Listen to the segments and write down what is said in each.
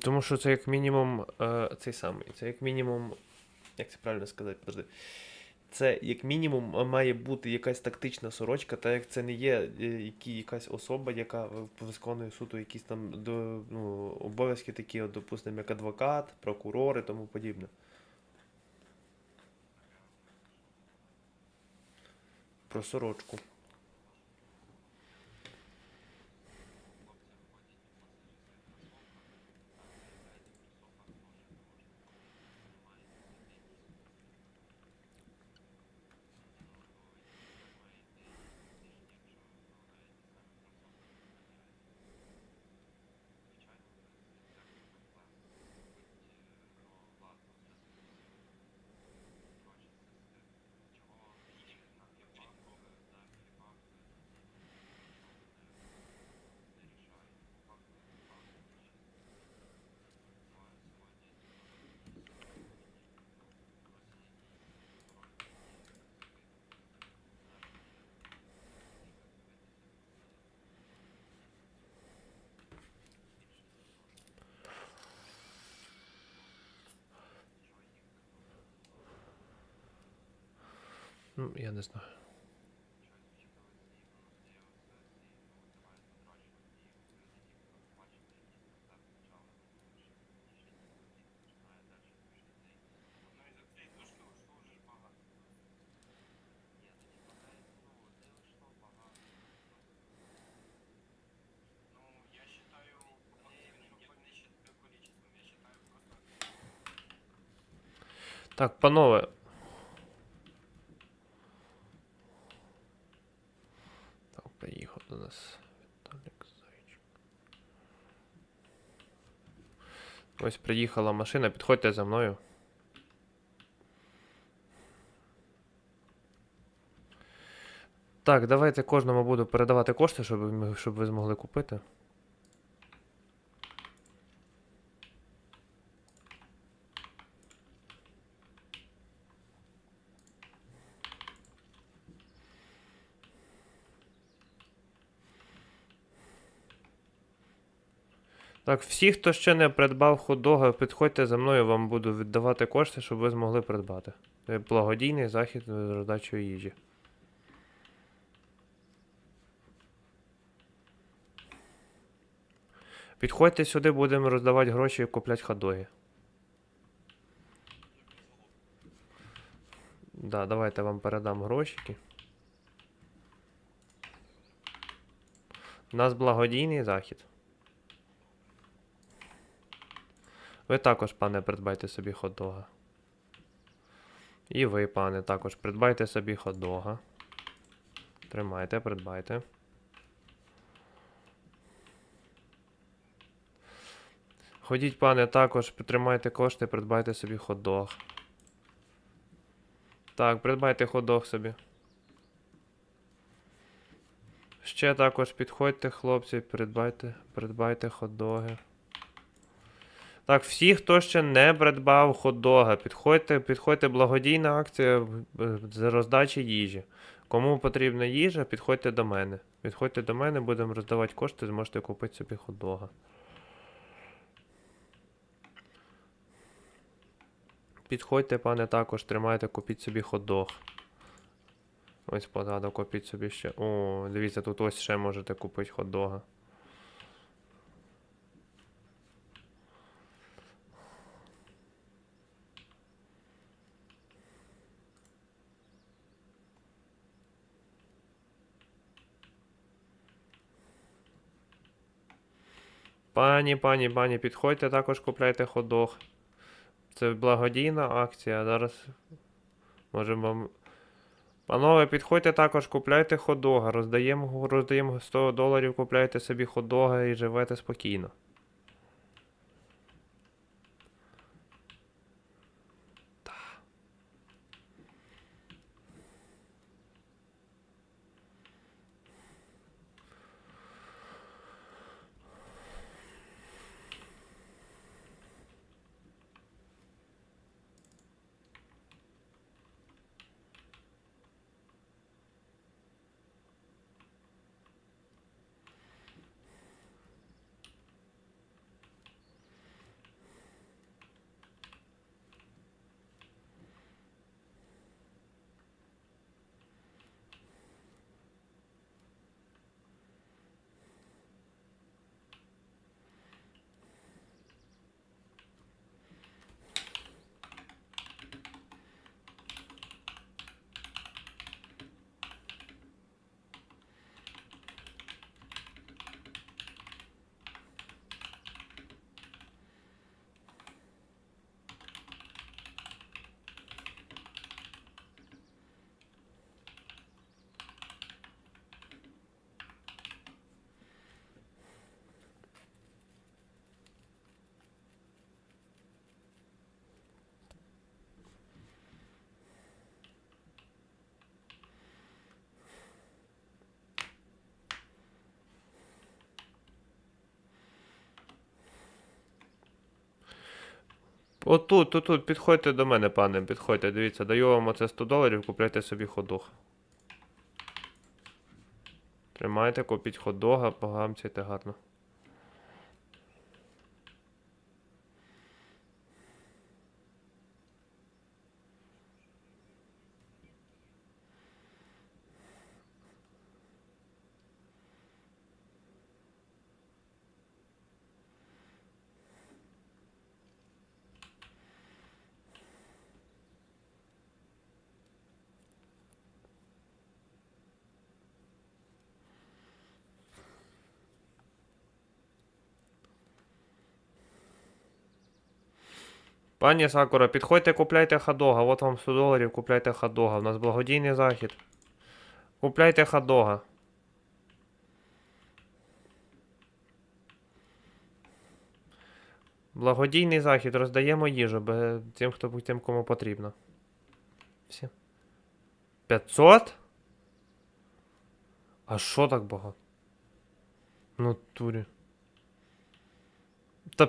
Тому що це як мінімум е, цей самий. Це як мінімум. Як це правильно сказати? Подожди. Це як мінімум е, має бути якась тактична сорочка, так як це не є е, якась особа, яка виконує суто якісь там ну, обов'язки такі, от, допустимо, як адвокат, прокурор і тому подібне. Про сорочку. Ну, я не знаю. Так, панове. Ось приїхала машина, підходьте за мною. Так, давайте кожному буду передавати кошти, щоб, щоб ви змогли купити. Так, всі, хто ще не придбав хот-дога, підходьте за мною, вам буду віддавати кошти, щоб ви змогли придбати. Це благодійний захід з роздачою їжі. Підходьте сюди, будемо роздавати гроші і купляти хот-доги. Да, давайте вам передам грошики. У нас благодійний захід. Ви також, пане, придбайте собі хот-дога. І ви, пане, також придбайте собі хот-дога. Тримайте, придбайте. Ходіть, пане, також підтримайте кошти, придбайте собі хот-дог. Так, придбайте хот-дог собі. Ще також підходьте, хлопці, придбайте, придбайте хот-доги. Так, всі, хто ще не придбав хот-дога, підходьте, підходьте, благодійна акція з роздачі їжі. Кому потрібна їжа, підходьте до мене. Підходьте до мене, будемо роздавати кошти, зможете купити собі хот-дога. Підходьте, пане, також тримайте, купіть собі хот-дог. Ось позаду купіть собі ще. О, дивіться, тут ось ще можете купити хот-дога. Пані, пані, пані, підходьте також купляйте хот-дог. Це благодійна акція. Зараз можемо вам. Панове, підходьте також, купляйте хот-дога. Роздаємо, роздаємо 100 доларів, купляйте собі хот-дога і живете спокійно. Отут, отут, тут, підходьте до мене, пане, підходьте, дивіться, даю вам оце 100 доларів, купляйте собі ходох. Тримайте, купіть ходога, погамцяйте гарно. Пані Сакура, підходьте, купляйте ходога. От вам 100 доларів, купляйте ходога. У нас благодійний захід. Купляйте ходога. Благодійний захід, роздаємо їжу тим, хто тим, кому потрібно. Всі. 500? А що так багато? Ну, турі. Та.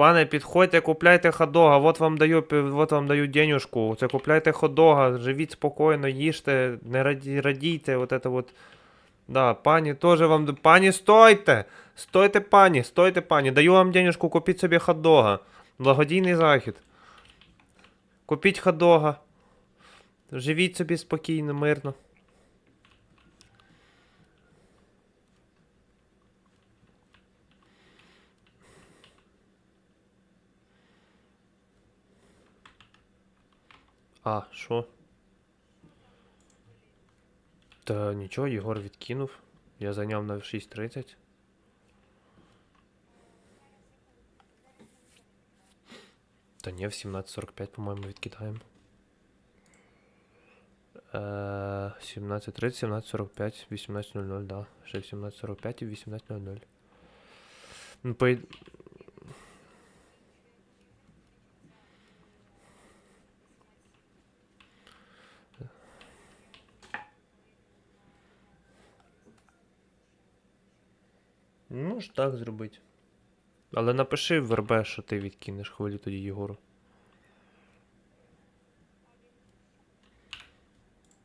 Пане, підходьте, купляйте ходога. Вот вам даю, вот вам даю денюжку. Це купляйте ходога, живіть спокійно, їжте, не раді, радійте, вот это вот. Да, пані теж вам. Пані, стойте! Стойте, пані, стойте, пані. Даю вам денюжку, купіть собі ходога. Благодійний захід. Купіть ходога. Живіть собі спокійно, мирно. А, що? Та нічого, Єгор відкинув. Я зайняв на 6.30. Та ні, в 17.45, по-моєму, відкидаємо. Е, 17.30, 17.45, 18.00, да. Ще 17.45 і 18.00. Ну, по... так зробити. Але напиши в РБ, що ти відкинеш хвилю тоді Єгору.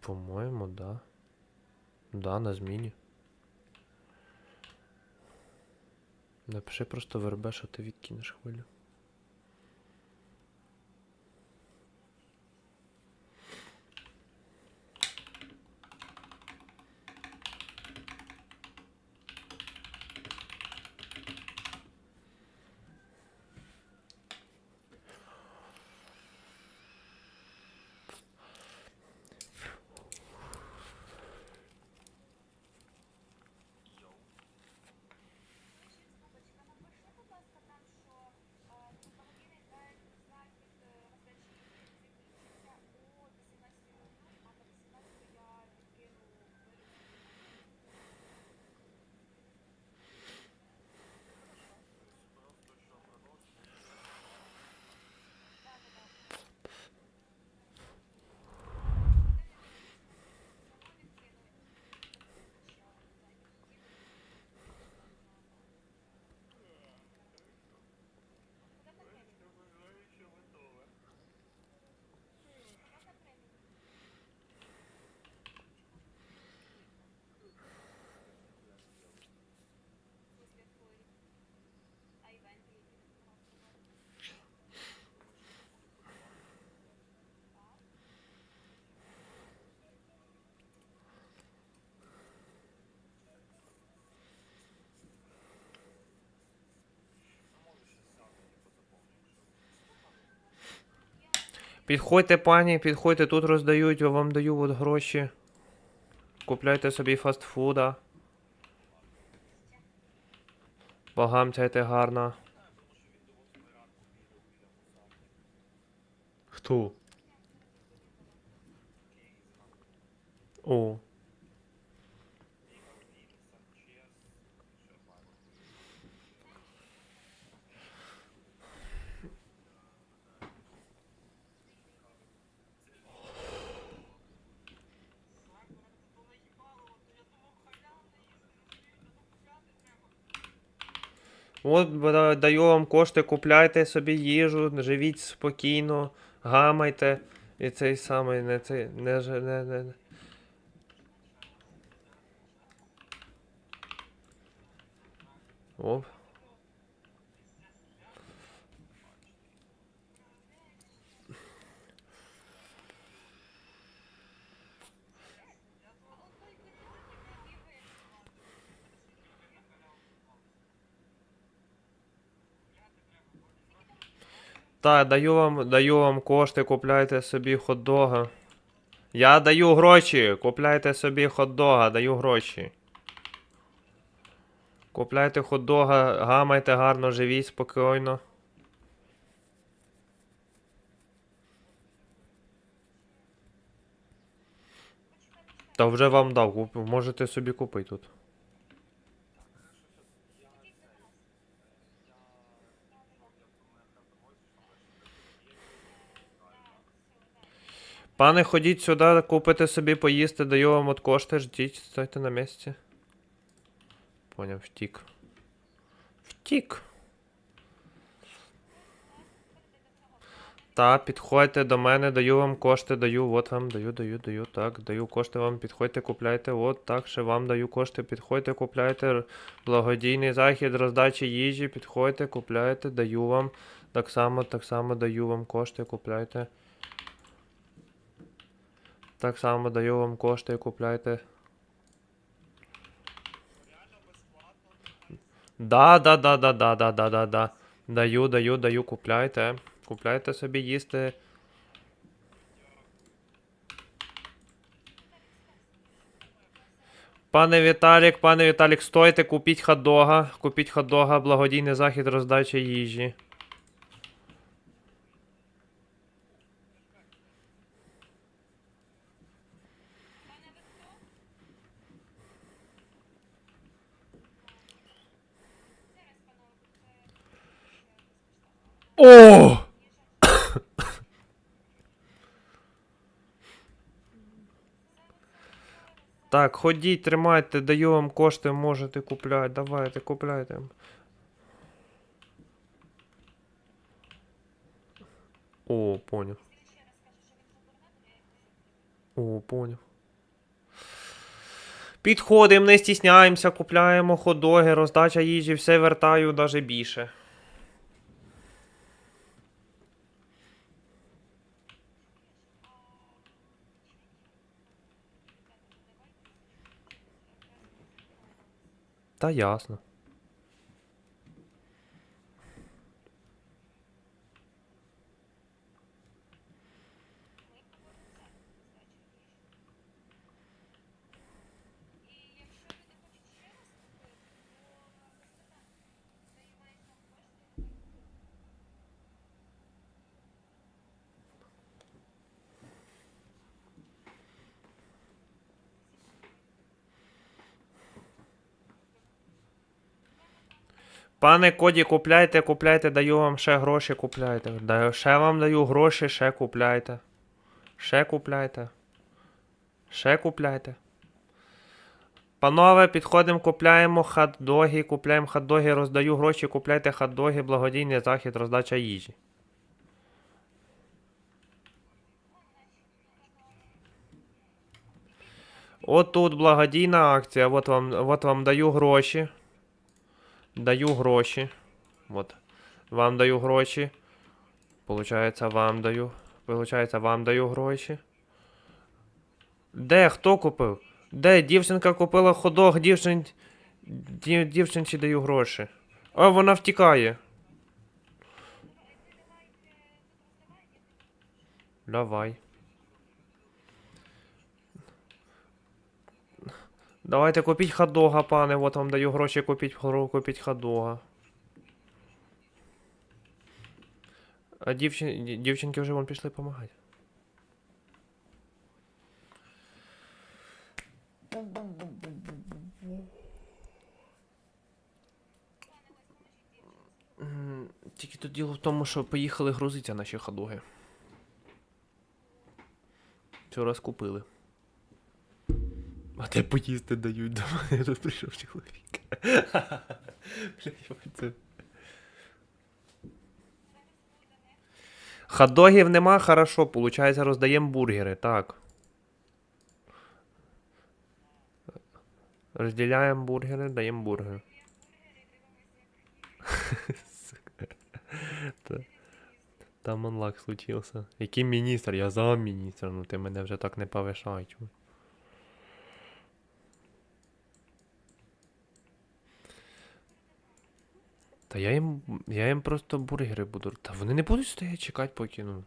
По-моєму, да. Да, на зміні. Напиши просто в РБ, що ти відкинеш хвилю. Підходьте, пані, підходьте, тут роздають, я вам даю от гроші. Купляйте собі фастфуда. Багамцяйте гарно. Хто? О. От даю вам кошти, купляйте собі їжу, живіть спокійно, гамайте. І цей самий не цей не не. не. Оп. Так, даю вам, даю вам кошти, купляйте собі хот-дога. Я даю гроші, купляйте собі хот-дога, даю гроші. Купляйте хот-дога, гамайте гарно, живіть спокійно. Та вже вам дав, можете собі купити тут. Пане, ходіть сюди, купите собі поїсти, даю вам от кошти, ждіть, стойте на місці. Поняв, втік. Втік. Та, підходьте до мене, даю вам кошти, даю, от вам, даю, даю, даю, так, даю кошти вам, підходьте, купляйте, от так, ще вам даю кошти, підходьте, купляйте, благодійний захід, роздачі їжі, підходьте, купляйте, даю вам, так само, так само даю вам кошти, купляйте. Так само даю вам кошти, купляйте. Да, да, да, да, да, да, да, да, да. Даю, даю, даю, купляйте. Купляйте собі їсти. Пане Віталік, пане Віталік, стойте, купіть хот-дога. Купіть хот-дога, благодійний захід роздача їжі. О! Так, ходіть, тримайте, даю вам кошти, можете купляти. Давайте, купляйте. О, поняв. О, поняв. Підходимо, не стісняємося, купляємо ходоги, роздача їжі, все вертаю даже більше. Та ясно. Пане Коді, купляйте, купляйте, даю вам ще гроші, купляйте. Даю, ще вам даю гроші, ще купляйте. Ще купляйте. Ще купляйте. Панове, підходимо, купляємо хот-доги, купляємо хот-доги, роздаю гроші, купляйте хот-доги, благодійний захід, роздача їжі. От тут благодійна акція, от вам, от вам даю гроші. Даю гроші. Вот. Вам даю гроші. Получається, вам даю. Получається, вам даю гроші. Де? Хто купив? Де? Дівчинка купила ходок, дівчин... Дів... дівчинці даю гроші. О, вона втікає. Давай. Давайте купіть хот-дога, пане, от вам даю гроші купіть, купіть хот-дога. А дівчин... дівчинки вже вон пішли допомагати. Тільки тут діло в тому, що поїхали грузитися наші ходоги. Вчора скупили. А де поїсти дають до мене тут прийшов чоловік. Хаддогів нема, хорошо, получається, роздаємо бургери, так. Розділяємо бургери, даємо бургери. Там онлак случився. Який міністр? Я замміністр, ну ти мене вже так не повишай, чому. Та я їм. Я їм просто бургери буду. Та вони не будуть стояти чекати, поки ну.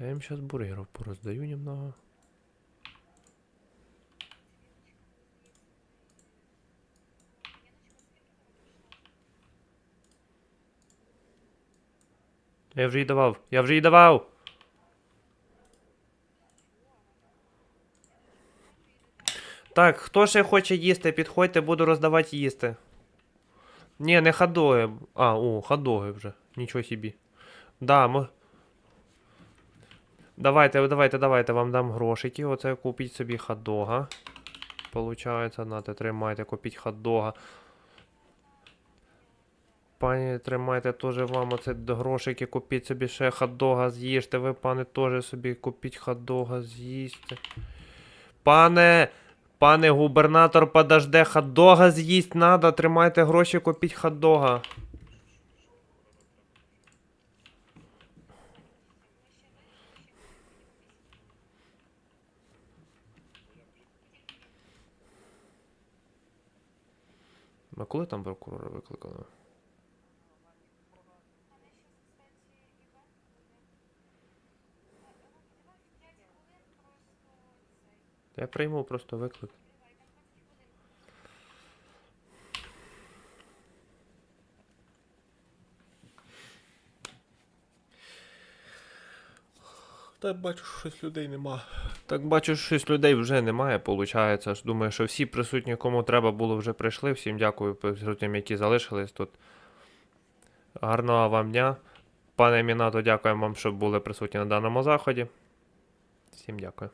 Я їм зараз бургеров пороздаю немного. Я вже їй давав. Я вже їй давав. Так, хто ще хоче їсти, підходьте, буду роздавати їсти. Ні, не ходоги. А, о, ходоги вже. Нічого собі. Да, ми... Давайте, давайте, давайте, вам дам грошики. Оце купіть собі хот-дога. Получається, нате, тримайте, купіть хот-дога. Пані, тримайте теж вам оце грошики, купіть собі ще хот-дога з'їжте. Ви, пане, теж собі купіть хот-дога з'їсти. Пане, пане губернатор, подожде, хот-дога з'їсть надо, тримайте гроші, купіть хот-дога. А коли там прокурора викликали? Я прийму просто виклик. Так бачу, що щось людей нема. Так бачу, що щось людей вже немає. Ж Думаю, що всі присутні, кому треба було, вже прийшли. Всім дякую присутнім, які залишились тут. Гарного вам дня. Пане Мінато, дякуємо вам, що були присутні на даному заході. Всім дякую.